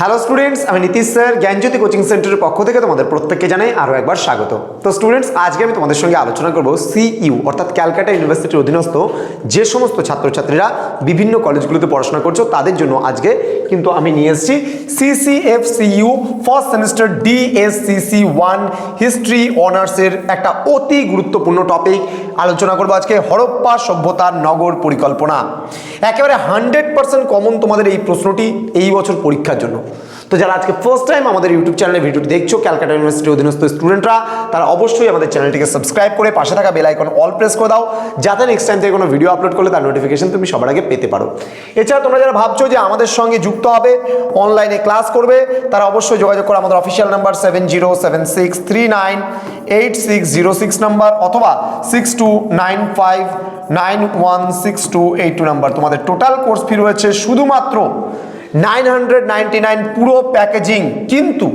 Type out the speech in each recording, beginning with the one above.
Hello students আমি Nitish sir, জ্ঞানজ্যোতি coaching সেন্টারের পক্ষ থেকে তোমাদের প্রত্যেককে জানাই আরও একবার স্বাগত। তো স্টুডেন্টস আজকে আমি তোমাদের সঙ্গে আলোচনা করব সিইউ অর্থাৎ ক্যালকাটা ইউনিভার্সিটির অধীনস্থ যে সমস্ত ছাত্রছাত্রীরা বিভিন্ন কলেজগুলোতে পড়াশোনা করছ, তাদের জন্য আজকে কিন্তু আমি নিয়ে এসেছি CCF CU first semester DSCC one history অনার্সের একটা অতি গুরুত্বপূর্ণ টপিক আলোচনা করব আজকে, হরপ্পা সভ্যতার নগর পরিকল্পনা। একেবারে হান্ড্রেড পার্সেন্ট কমন তোমাদের এই প্রশ্নটি এই বছর পরীক্ষার জন্য। তো যারা আজকে ফার্স্ট টাইম আমাদের ইউটিউব চ্যানেলে ভিডিওটি দেখছ ক্যালকাটা ইউনিভার্সিটির অধীনস্থ স্টুডেন্টরা তারা অবশ্যই আমাদের চ্যানেলটিকে সাবস্ক্রাইব করে পাশে থাকা বেল আইকন অল প্রেস করে দাও, যাতে নেক্সট টাইম থেকে কোনো ভিডিও আপলোড করলে তার নোটিফিকেশন তুমি সবার আগে পেতে পারো। এছাড়া তোমরা যারা ভাবছ যে আমাদের সঙ্গে যুক্ত হবে অনলাইনে ক্লাস করবে, তারা অবশ্যই যোগাযোগ করে আমাদের official number seven zero seven six three nine eight six zero six number অথবা six two nine five nine one six two eight two number তোমাদের টোটাল কোর্স ফি রয়েছে শুধুমাত্র নাইন হান্ড্রেড নাইনটি নাইন পুরো packaging. কিন্তু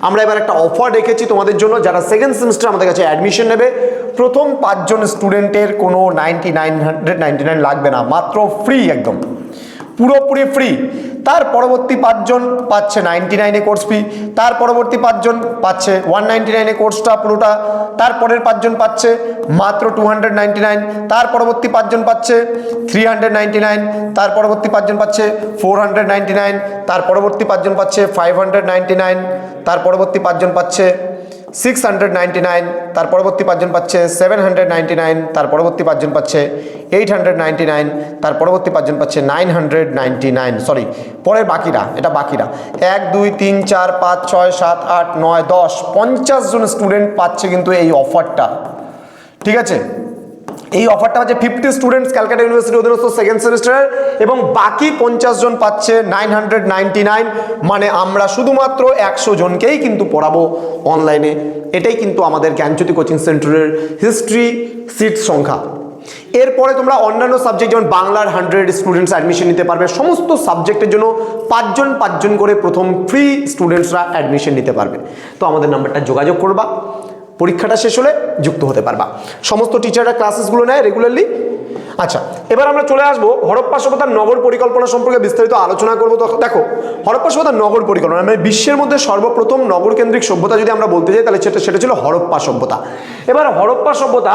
আমরা এবার একটা offer রেখেছি তোমাদের জন্য, যারা সেকেন্ড সেমিস্টার আমাদের কাছে অ্যাডমিশন নেবে। প্রথম পাঁচজন স্টুডেন্টের কোনো ninety nine hundred ninety nine লাগবে না, মাত্র ফ্রি একদম। পুরোপুরি ফ্রি তার পরবর্তী পাঁচজন পাচ্ছে নাইনটি নাইনে কোর্স ফি তার পরবর্তী পাঁচজন পাচ্ছে ওয়ান নাইনটি নাইনে কোর্সটা পুরোটা, তার পরের পাঁচজন পাচ্ছে মাত্র টু হান্ড্রেড নাইনটি নাইন তার পরবর্তী পাঁচজন পাচ্ছে থ্রি হান্ড্রেড নাইনটি নাইন তার পরবর্তী পাঁচজন পাচ্ছে ফোর হান্ড্রেড নাইনটি নাইন তার পরবর্তী পাঁচজন পাচ্ছে ফাইভ হান্ড্রেড নাইনটি নাইন তার পরবর্তী পাঁচজন পাচ্ছে সিক্স হান্ড্রেড নাইনটি নাইন, তার পরবর্তী পাঁচজন পাচ্ছে সেভেন হান্ড্রেড নাইনটি নাইন, তার পরবর্তী পাঁচজন পাচ্ছে এইট হান্ড্রেড নাইনটি নাইন, তার পরবর্তী পাঁচজন পাচ্ছে nine hundred ninety nine. Sorry পরের বাকিরা, এটা বাকিরা। এক, দুই, তিন, চার, পাঁচ, ছয়, সাত, আট, নয়, দশ, পঞ্চাশ জন স্টুডেন্ট পাচ্ছে কিন্তু এই অফারটা ঠিক আছে? এই অফারটা হচ্ছে ফিফটি স্টুডেন্টস ক্যালকাটা ইউনিভার্সিটি অধীনস্থ সেকেন্ড সেমিস্টারের এবং বাকি পঞ্চাশ জন পাচ্ছে নাইন হান্ড্রেড নাইনটি নাইন মানে আমরা শুধুমাত্র একশো জনকেই কিন্তু পড়াবো অনলাইনে এটাই কিন্তু আমাদের জ্ঞানজ্যোতি কোচিং সেন্টারের হিস্ট্রি সিট সংখ্যা। এরপরে তোমরা অন্যান্য সাবজেক্ট যেমন বাংলার হান্ড্রেড স্টুডেন্টস অ্যাডমিশন নিতে পারবে। সমস্ত সাবজেক্টের জন্য পাঁচজন পাঁচজন করে প্রথম ফ্রি স্টুডেন্টসরা অ্যাডমিশন নিতে পারবে। তো আমাদের নাম্বারটা যোগাযোগ করবা। পরীক্ষাটা শেষ হলে যুক্ত হতে পারবা। সমস্ত টিচাররা ক্লাসেসগুলো নেয় রেগুলারলি আচ্ছা এবার আমরা চলে আসব হরপ্পা সভ্যতার নগর পরিকল্পনা সম্পর্কে বিস্তারিত আলোচনা করব। দেখো, হরপ্পা সভ্যতার নগর পরিকল্পনা মানে বিশ্বের মধ্যে সর্বপ্রথম নগর কেন্দ্রিক সভ্যতা যদি আমরা বলতে যাই, তাহলে সেটা সেটা ছিল হরপ্পা সভ্যতা। এবার হরপ্পা সভ্যতা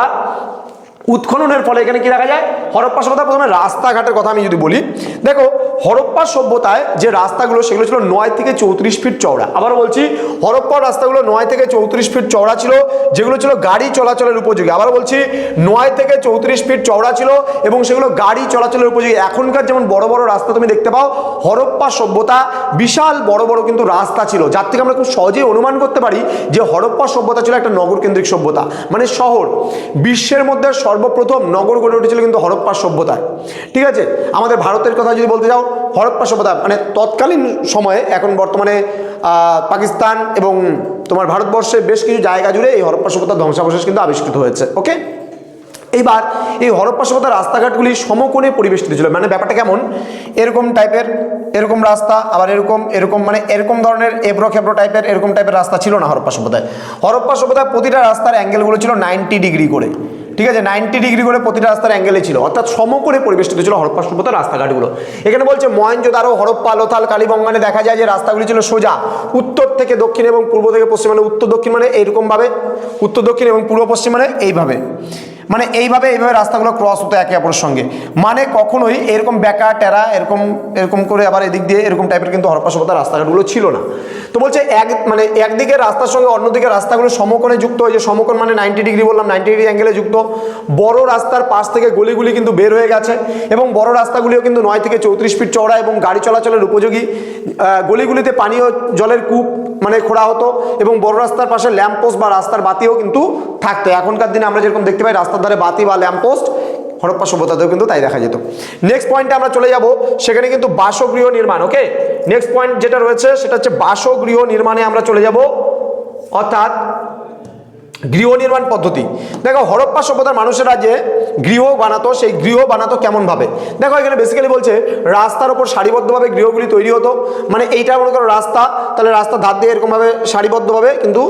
উৎখননের ফলে এখানে কি দেখা যায়? হরপ্পা সভ্যতা প্রথমে রাস্তাঘাটের কথা আমি যদি বলি, দেখো হরপ্পা সভ্যতায় যে রাস্তাগুলো সেগুলো ছিল নয় থেকে চৌত্রিশ ফিট চওড়া। আবার বলছি, হরপ্পার রাস্তাগুলো নয় থেকে চৌত্রিশ ফিট চওড়া ছিল, যেগুলো ছিল গাড়ি চলাচলের উপযোগী। আবার বলছি, নয় থেকে চৌত্রিশ ফিট চওড়া ছিল এবং সেগুলো গাড়ি চলাচলের উপযোগী। এখনকার যেমন বড় বড় রাস্তা তুমি দেখতে পাও, হরপ্পা সভ্যতা বিশাল বড় বড় কিন্তু রাস্তা ছিল, যার থেকে আমরা খুব সহজেই অনুমান করতে পারি যে হরপ্পা সভ্যতা ছিল একটা নগর কেন্দ্রিক সভ্যতা মানে শহর। বিশ্বের মধ্যে সর্বপ্রথম নগর গড়ে উঠেছিল কিন্তু হরপ্পা সভ্যতায়। ঠিক আছে? আমাদের ভারতের কথা যদি বলতে যাও, হরপ্পা সভ্যতা মানে তৎকালীন সময়ে, এখন বর্তমানে পাকিস্তান এবং তোমার ভারতবর্ষে বেশ কিছু জায়গা জুড়ে এই হরপ্পা সভ্যতার ধ্বংসাবশেষ কিন্তু আবিষ্কৃত হয়েছে ওকে এইবার এই হরপ্পা সভ্যতার রাস্তাঘাটগুলি সমকোণে পরিবেষ্টিত ছিল। মানে ব্যাপারটা কেমন? এরকম টাইপের এরকম রাস্তা, আবার এরকম এরকম মানে এরকম ধরনের এবড়ো খেবড়ো টাইপের এরকম টাইপের রাস্তা ছিল না হরপ্পা সভ্যতায়। হরপ্পা সভ্যতায় প্রতিটা রাস্তার অ্যাঙ্গেলগুলো ছিল নাইনটি ডিগ্রি করে। ঠিক আছে নাইনটি ডিগ্রি করে প্রতিটা রাস্তার অ্যাঙ্গেলে ছিল, অর্থাৎ সম করে পরিবেষ্টিত ছিল হরপ্পা সভ্যতার রাস্তাঘাটগুলো। এখানে বলছে মহেঞ্জোদারো হরপ্পা লোথাল কালীবঙ্গানে দেখা যায় যে রাস্তাগুলি ছিল সোজা, উত্তর থেকে দক্ষিণ এবং পূর্ব থেকে পশ্চিম মানে উত্তর দক্ষিণ মানে এইরকমভাবে, উত্তর দক্ষিণ এবং পূর্ব পশ্চিম মানে এইভাবে। মানে এইভাবে এইভাবে রাস্তাগুলো ক্রস হতো একে অপরের সঙ্গে। মানে কখনোই এরকম বেকা, টেরা, এরকম এরকম করে আবার এদিক দিয়ে এরকম টাইপের কিন্তু হরপ্পা সভ্যতার রাস্তাঘাটগুলো ছিল না। তো বলছে এক মানে একদিকে রাস্তার সঙ্গে অন্যদিকে রাস্তাগুলো সমকোণে যুক্ত হয়েছে। সমকোণ মানে নাইনটি ডিগ্রি বললাম নাইনটি ডিগ্রি অ্যাঙ্গেলে যুক্ত। বড় রাস্তার পাশ থেকে গলিগুলি কিন্তু বের হয়ে গেছে এবং বড় রাস্তাগুলিও কিন্তু নয় থেকে চৌত্রিশ ফিট চওড়া এবং গাড়ি চলাচলের উপযোগী। গলিগুলিতে পানীয় জলের কূপ মানে খোঁড়া হতো এবং বড় রাস্তার পাশে ল্যাম্পপোস্ট বা রাস্তার বাতিও কিন্তু থাকতো। এখনকার দিনে আমরা যেরকম দেখতে পাই, রাস্তার ধারে বাতি বা ল্যাম্পপোস্ট হরপ্পা সভ্যতাতেও কিন্তু তাই দেখা যেত। নেক্সট পয়েন্টে আমরা চলে যাব, সেখানে কিন্তু বাসগৃহ নির্মাণ ওকে নেক্সট পয়েন্ট যেটা রয়েছে, সেটা হচ্ছে বাসগৃহ নির্মাণে আমরা চলে যাব, অর্থাৎ গৃহ নির্মাণ পদ্ধতি। দেখো, হরপ্পা সভ্যতার মানুষেরা যে গৃহ বানাতো, সেই গৃহ বানাতো কেমনভাবে দেখো, এখানে বেসিক্যালি বলছে, রাস্তার ওপর সারিবদ্ধভাবে গৃহগুলি তৈরি হতো। মানে এইটা মনে করো রাস্তা, তাহলে রাস্তা ধার দিয়ে এরকমভাবে সারিবদ্ধভাবে কিন্তু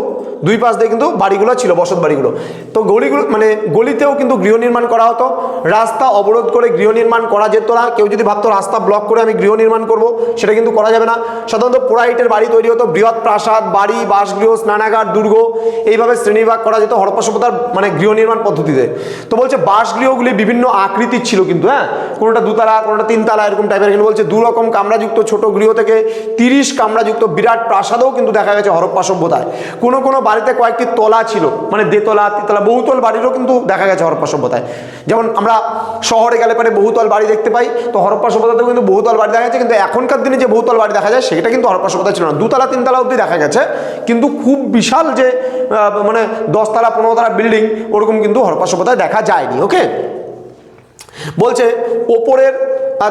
দুই পাশ দিয়ে কিন্তু বাড়িগুলো ছিল, বসত বাড়িগুলো। তো গলিগুলো মানে গলিতেও কিন্তু গৃহ নির্মাণ করা হতো। রাস্তা অবরোধ করে গৃহ নির্মাণ করা যেত না। কেউ যদি ভাবতো রাস্তা ব্লক করে আমি গৃহ নির্মাণ করব, সেটা কিন্তু করা যাবে না। সাধারণত পোড়াইটের বাড়ি তৈরি হতো, বৃহৎ প্রাসাদ, বাড়ি, বাসগৃহ, স্নানাগার, দুর্গ, এইভাবে শ্রেণীভাগ করা যেত হরপ্পা সভ্যতার মানে গৃহ নির্মাণ পদ্ধতিতে। তো বলছে বাসগৃহগুলি বিভিন্ন আকৃতির ছিল কিন্তু হ্যাঁ? কোনোটা দুতলা, কোনোটা তিনতলা, এরকম টাইপের কিন্তু বলছে। দু রকম কামরাযুক্ত ছোট গৃহ থেকে তিরিশ কামরাযুক্ত বিরাট প্রাসাদও কিন্তু দেখা গেছে হরপ্পা সভ্যতায় কোনো কোনো বাড়িতে কয়েকটি তলা ছিল মানে দেতলা, তিতলা, বহুতল বাড়িরও কিন্তু দেখা গেছে হরপ্পা সভ্যতায়। যেমন আমরা শহরে গেলে পরে বহুতল বাড়ি দেখতে পাই, তো হরপ্পা সভ্যতাতেও কিন্তু বহুতল বাড়ি দেখা গেছে, কিন্তু এখনকার দিনে যে বহুতল বাড়ি দেখা যায়, সেটা কিন্তু হরপ্পা সভ্যতা ছিল না। দুতলা, তিনতলা অবধি দেখা গেছে, কিন্তু খুব বিশাল যে মানে দশতলা পনেরো তলা বিল্ডিং, ওরকম কিন্তু হরপ্পা সভ্যতায় দেখা যায়নি ওকে বলছে, ওপরের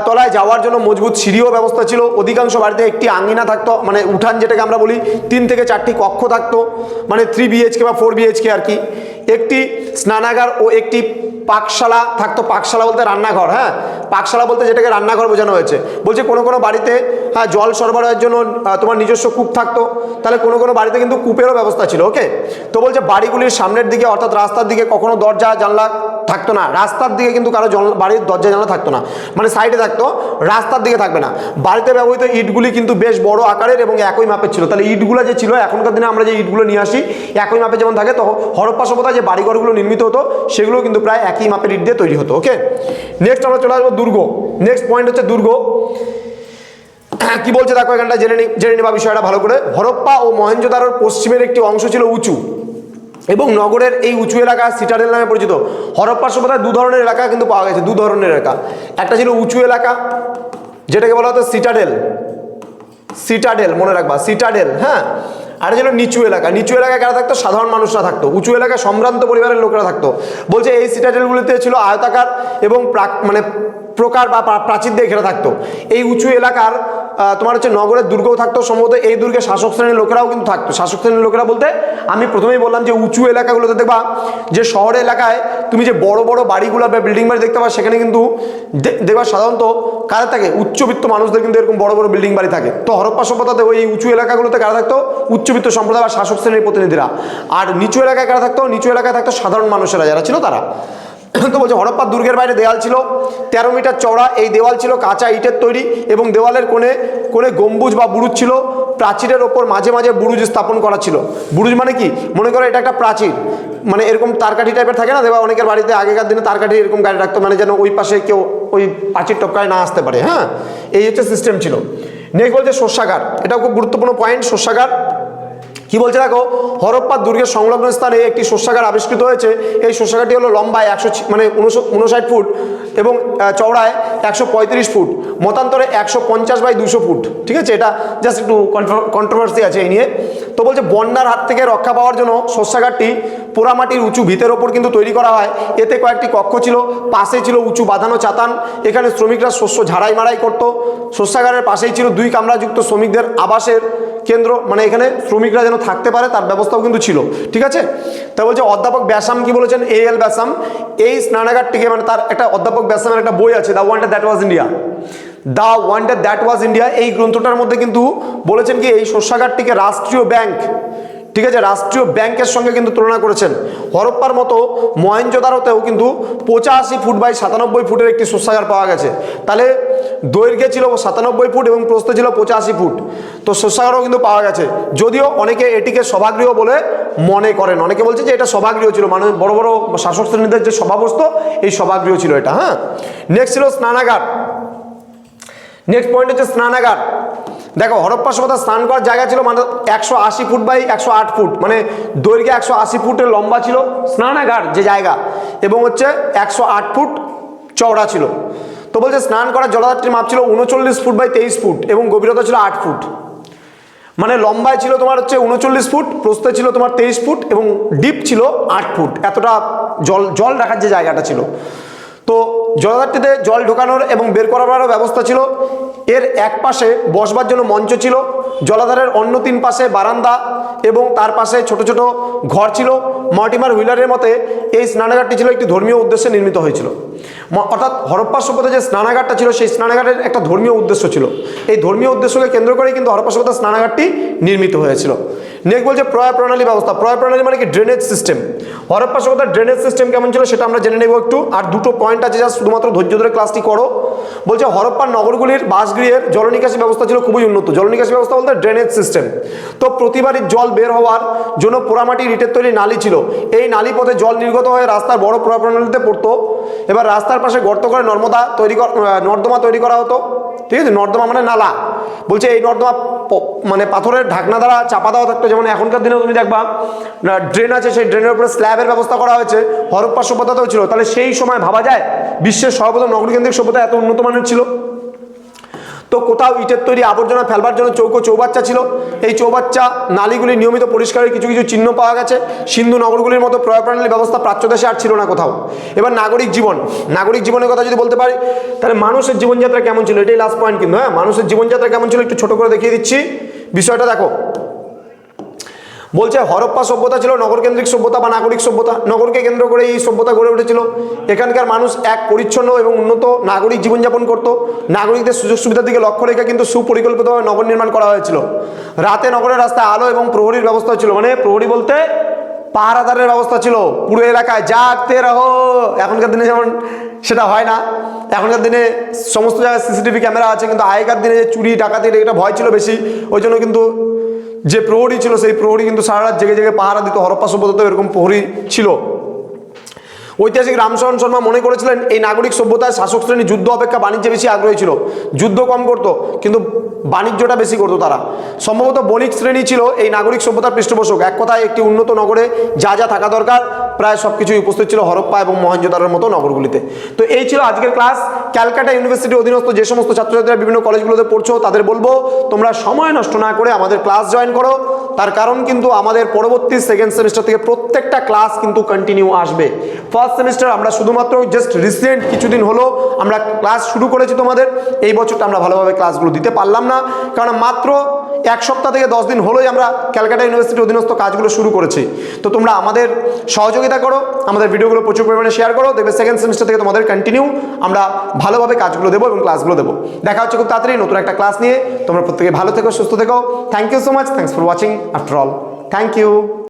তলায় যাওয়ার জন্য মজবুত সিঁড়িও ব্যবস্থা ছিল। অধিকাংশ বাড়িতে একটি আঙ্গিনা থাকতো মানে উঠান যেটাকে আমরা বলি, তিন থেকে চারটি কক্ষ থাকতো মানে থ্রি বিএইচকে বা ফোর বিএইচকে আর কি। একটি স্নানাগার ও একটি পাকশালা থাকতো, পাকশালা বলতে রান্নাঘর হ্যাঁ? পাকশালা বলতে যেটাকে রান্নাঘর বোঝানো হয়েছে। বলছে কোনো কোনো বাড়িতে হ্যাঁ জল সরবরাহের জন্য তোমার নিজস্ব কূপ থাকতো। তাহলে কোনো কোনো বাড়িতে কিন্তু কূপেরও ব্যবস্থা ছিল ওকে তো বলছে বাড়িগুলির সামনের দিকে, অর্থাৎ রাস্তার দিকে কখনো দরজা, জানলা থাকতো না। রাস্তার দিকে কিন্তু কারও জল বাড়ির দরজা, জানলা থাকতো না। মানে সাইডে থাকতো, রাস্তার দিকে থাকবে না। বাড়িতে ব্যবহৃত ইটগুলি কিন্তু বেশ বড় আকারের এবং একই মাপের ছিল। তাহলে ইটগুলো যে ছিল, এখনকার দিনে আমরা যে ইটগুলো নিয়ে আসি, একই মাপে যেমন থাকে, তো হরপ্পা সভ্যতায় যে বাড়িঘরগুলো নির্মিত হতো সেগুলো কিন্তু প্রায় একই মাপের ইট দিয়ে তৈরি হতো ওকে নেক্সট আমরা চলে আসব দুর্গ। নেক্সট পয়েন্ট হচ্ছে দুর্গ। কি বলছে দেখো এখানটা? জেনে নি জেনে নেবা বিষয়টা ভালো করে। হরপ্পা ও মহেঞ্জোদারোর পশ্চিমের একটি অংশ ছিল উঁচু এবং নগরের এই উঁচু এলাকা সিটাডেল নামে পরিচিত। হরপ্পা সভ্যতায় দু ধরনের এলাকা কিন্তু পাওয়া গেছে, দু ধরনের এলাকা। একটা ছিল উঁচু এলাকা, যেটাকে বলা হতো সিটাডেল। সিটাডেল, মনে রাখবা, সিটাডেল হ্যাঁ? আর ছিল নিচু এলাকা, নিচু এলাকায় কারা থাকতো? সাধারণ মানুষরা থাকতো। উঁচু এলাকায় সম্ভ্রান্ত পরিবারের লোকেরা থাকতো। বলছে এই সিটাডেলগুলিতে ছিল আয়তাকার এবং প্রাক- মানে প্রকার বা প্রাচীর দিয়ে ঘেরা থাকতো। এই উঁচু এলাকার তোমার হচ্ছে নগরের দুর্গও থাকতো, সম্ভবত এই দুর্গে শাসক শ্রেণির লোকেরাও কিন্তু থাকতো। শাসক শ্রেণির লোকেরা বলতে, আমি প্রথমেই বললাম যে উঁচু এলাকাগুলোতে দেখবা, যে শহর এলাকায় তুমি যে বড় বড় বাড়িগুলো বা বিল্ডিং বাড়ি দেখতে পাবে, সেখানে কিন্তু দেখবা সাধারণত কারা থাকে? উচ্চবিত্ত মানুষদের কিন্তু এরকম বড় বড় বিল্ডিং বাড়ি থাকে। তো হরপ্পা সভ্যতাতে ওই উঁচু এলাকাগুলোতে কারা থাকতো? উচ্চবিত্ত সম্প্রদায় বা শাসক শ্রেণির প্রতিনিধিরা। আর নিচু এলাকায় কারা থাকতো? নিচু এলাকায় থাকতো সাধারণ মানুষেরা, যারা ছিল তারা। তো বলছে হরপ্পার দুর্গের বাইরে দেওয়াল ছিল, তেরো মিটার চওড়া, এই দেওয়াল ছিল কাঁচা ইটের তৈরি এবং দেওয়ালের কোণে কোণে গম্বুজ বা বুরুজ ছিল, প্রাচীরের ওপর মাঝে মাঝে বুরুজ স্থাপন করা ছিল। বুরুজ মানে কি? মনে করো এটা একটা প্রাচীর মানে এরকম তারকাঠি টাইপের থাকে না, দেবা অনেকের বাড়িতে আগেকার দিনে তারকাঠি এরকম গাড়ি রাখতো মানে যেন ওই পাশে কেউ ওই প্রাচীর টপকায় না আসতে পারে হ্যাঁ? এই হচ্ছে সিস্টেম ছিল। নেক্সট বলছে শস্যাগার, এটাও খুব গুরুত্বপূর্ণ পয়েন্ট শস্যাগার। কি বলছে দেখো? হরপ্পা দুর্গের সংলগ্ন স্থানে একটি শস্যাগার আবিষ্কৃত হয়েছে। এই শস্যাগারটি হলো লম্বায় একশো মানে উনষাট ফুট এবং চওড়ায় একশো পঁয়ত্রিশ ফুট। মতান্তরে একশো পঞ্চাশ বাই দুশো ফুট। ঠিক আছে? এটা জাস্ট একটু কন্ট্রোভার্সি আছে এই নিয়ে। তো বলছে, বন্যার হাত থেকে রক্ষা পাওয়ার জন্য শস্যাগারটি পোড়ামাটির উঁচু ভিতের ওপর কিন্তু তৈরি করা হয়। এতে কয়েকটি কক্ষ ছিল, পাশে ছিল উঁচু বাঁধানো চাতান। এখানে শ্রমিকরা শস্য ঝাড়াই মারাই করতো। শস্যাগারের পাশেই ছিল দুই কামরাযুক্ত শ্রমিকদের আবাসের কেন্দ্র মানে এখানে শ্রমিকরা যেন থাকতে পারে, তার ব্যবস্থাও কিন্তু ছিল। ঠিক আছে? তা বলছে অধ্যাপক ব্যাসাম কি বলেছেন? A L Basham. এই স্নানাগারটিকে মানে তার একটা অধ্যাপক ব্যাসামের একটা বই আছে, the wonder that was India. The wonder that was India, এই গ্রন্থটার মধ্যে কিন্তু বলেছেন কি, এই শস্যাগারটিকে রাষ্ট্রীয় ব্যাংক ঠিক আছে, রাষ্ট্রীয় ব্যাংকের সঙ্গে কিন্তু তুলনা করেছেন। হরপ্পার মতো মহেঞ্জোদারোতেও কিন্তু পঁচাশি ফুট বাই সাতানব্বই ফুটের একটি শস্যাগার পাওয়া গেছে। তাহলে দৈর্ঘ্যে ছিল সাতানব্বই ফুট এবং প্রস্থে ছিল পঁচাশি ফুট। তো শস্যাগারও কিন্তু পাওয়া গেছে। যদিও অনেকে এটিকে সভাগৃহ বলে মনে করেন। অনেকে বলছে যে এটা সভাগৃহ ছিল। মানে বড় বড় শাসক শ্রেণীদের যে সভা এই সভাগৃহ ছিল এটা হ্যাঁ? নেক্সট ছিল স্নানাগার। নেক্সট পয়েন্ট হচ্ছে স্নানাগার। দেখো, হরপ্পা সভ্যতা স্নান করার জায়গা ছিল মানে একশো আশি ফুট বাই একশো আট ফুট। মানে দৈর্ঘ্যে একশো আশি ফুটের লম্বা ছিল স্নানাগার যে জায়গা। এবং হচ্ছে একশো আট ফুট চওড়া ছিল। তো বলছে স্নান করার জলাধারটির মাপ ছিল উনচল্লিশ ফুট বাই তেইশ ফুট এবং গভীরতা ছিল আট ফুট। মানে লম্বায় ছিল তোমার হচ্ছে উনচল্লিশ ফুট, প্রস্থে ছিল তোমার তেইশ ফুট এবং ডিপ ছিল আট ফুট। এতটা জল জল রাখার যে জায়গাটা ছিল। তো জলাধারটিতে জল ঢোকানোর এবং বের করারও ব্যবস্থা ছিল। এর এক পাশে বসবার জন্য মঞ্চ ছিল। জলাধারের অন্য তিন পাশে বারান্দা এবং তার পাশে ছোট ছোট ঘর ছিল। মর্টিমার হুইলারের মতে, এই স্নানাগারটি ছিল একটি ধর্মীয় উদ্দেশ্যে নির্মিত হয়েছিল। অর্থাৎ হরপ্পা সভ্যতা যে স্নানাগারটা ছিল, সেই স্নানাগারের একটা ধর্মীয় উদ্দেশ্য ছিল। এই ধর্মীয় উদ্দেশ্যকে কেন্দ্র করেই কিন্তু হরপ্পা সভ্যতা স্নানাগারটি নির্মিত হয়েছিল। নেক্সট বলছে প্রয় প্রণালী ব্যবস্থা। প্রয় প্রণালী মানে কি? Drainage system. হরপ্পা সভ্যতার ড্রেনেজ সিস্টেম কেমন ছিল সেটা আমরা জেনে নেব একটু। আর দুটো পয়েন্ট আছে যা শুধুমাত্র ধৈর্য ধরে ক্লাসটি করো। বলছে হরপ্পার নগরগুলির বাসগৃহের জলনিকাশি ব্যবস্থা ছিল খুবই উন্নত। জলনিকাশি ব্যবস্থা বলতে ড্রেনেজ সিস্টেম। তো প্রতিবারই জল বের হওয়ার জন্য পোড়ামাটি ইটের তৈরি নালী ছিল। এই নালী পথে জল নির্গত হয়ে রাস্তার বড় প্রণালীতে পড়তো। এবার রাস্তার পাশে গর্ত করে নর্মদা তৈরি নর্দমা তৈরি করা হতো। ঠিক আছে? নর্দমা মানে নালা। বলছে এই নর্দমা মানে পাথরের ঢাকনা দ্বারা চাপা দেওয়া থাকতো। যেমন এখনকার দিনে তুমি দেখবা ড্রেন আছে, সেই ড্রেনের উপরে স্ল্যাবের ব্যবস্থা করা হয়েছে। হরপ্পা সভ্যতাতেও ছিল। তাহলে সেই সময় ভাবা যায়, বিশ্বের সর্বপ্রথম নগরকেন্দ্রিক সভ্যতা এত উন্নত মানের ছিল। তো কোথাও ইটের তৈরি আবর্জনা ফেলবার জন্য চৌকো চৌবাচ্চা ছিল। এই চৌবাচ্চা নালীগুলি নিয়মিত পরিষ্কারের কিছু কিছু চিহ্ন পাওয়া গেছে। সিন্ধু নগরগুলির মতো প্রয় প্রণালী ব্যবস্থা প্রাচ্য দেশে আর ছিল না কোথাও। এবার নাগরিক জীবন। নাগরিক জীবনের কথা যদি বলতে পারি, তাহলে মানুষের জীবনযাত্রা কেমন ছিল? এটাই লাস্ট পয়েন্ট কিন্তু হ্যাঁ? মানুষের জীবনযাত্রা কেমন ছিল? একটু ছোট করে দেখিয়ে দিচ্ছি। বিষয়টা দেখো বলছে হরপ্পা সভ্যতা ছিল, নগরকেন্দ্রিক সভ্যতা বা নাগরিক সভ্যতা। নগরকে কেন্দ্র করে এই সভ্যতা গড়ে উঠেছিল। এখানকার মানুষ এক পরিচ্ছন্ন এবং উন্নত নাগরিক জীবনযাপন করত। নাগরিকদের সুযোগ সুবিধার দিকে লক্ষ্য রেখে কিন্তু সুপরিকল্পিতভাবে নগর নির্মাণ করা হয়েছিল। রাতে নগরের রাস্তায় আলো এবং প্রহরীর ব্যবস্থা ছিল। মানে প্রহরী বলতে পাহারাদারের ব্যবস্থা ছিল পুরো এলাকায়, জাগতে রহো। এখনকার দিনে যেমন সেটা হয় না। এখনকার দিনে সমস্ত জায়গায় সিসিটিভি ক্যামেরা আছে, কিন্তু আগেকার দিনে যে চুরি ডাকাতির এটা ভয় ছিল বেশি। ওই জন্য কিন্তু যে প্রহরী ছিল, সেই প্রহরী কিন্তু সারা রাত জেগে জেগে পাহারা দিত, হরপ্পা সভ্যতাতেও এরকম প্রহরী ছিল। ঐতিহাসিক রামচরণ শর্মা মনে করেছিলেন, এই নাগরিক সভ্যতায় শাসক শ্রেণি যুদ্ধ অপেক্ষা বাণিজ্যে বেশি আগ্রহী ছিল। যুদ্ধ কম করত, কিন্তু বাণিজ্যটা বেশি করতো তারা। সম্ভবত বণিক শ্রেণি ছিল এই নাগরিক সভ্যতার পৃষ্ঠপোষক। এক কথায়, একটি উন্নত নগরে যা যা থাকা দরকার প্রায় সব কিছুই উপস্থিত ছিল হরপ্পা এবং মহেঞ্জোদারোর মতো নগরগুলিতে। তো এই ছিল আজকের ক্লাস। ক্যালকাটা ইউনিভার্সিটি অধীনস্থ যে সমস্ত ছাত্রছাত্রীরা বিভিন্ন কলেজগুলোতে পড়ছো, তাদের বলব, তোমরা সময় নষ্ট না করে আমাদের ক্লাস জয়েন করো। তার কারণ কিন্তু আমাদের পরবর্তী সেকেন্ড সেমিস্টার থেকে প্রত্যেকটা ক্লাস কিন্তু কন্টিনিউ আসবে। ফার্স্ট সেমিস্টার আমরা শুধুমাত্র জাস্ট রিসেন্ট কিছুদিন হলো আমরা ক্লাস শুরু করেছি তোমাদের। এই বছরটা আমরা ভালোভাবে ক্লাসগুলো দিতে পারলাম না। কারণ মাত্র এক সপ্তাহ থেকে দশ দিন হলোই আমরা ক্যালকাটা ইউনিভার্সিটির অধীনস্থ কাজগুলো শুরু করেছি। তো তোমরা আমাদের সহযোগিতা করো, আমাদের ভিডিওগুলো প্রচুর পরিমাণে শেয়ার করো, দেবে সেকেন্ড সেমিস্টার থেকে তোমাদের কন্টিনিউ আমরা ভালোভাবে কাজগুলো দেবো এবং ক্লাসগুলো দেবো। দেখা হচ্ছে খুব তাড়াতাড়ি নতুন একটা ক্লাস নিয়ে। তোমরা প্রত্যেকে ভালো থেকো, সুস্থ থেকো। Thank you so much thanks for watching after all thank you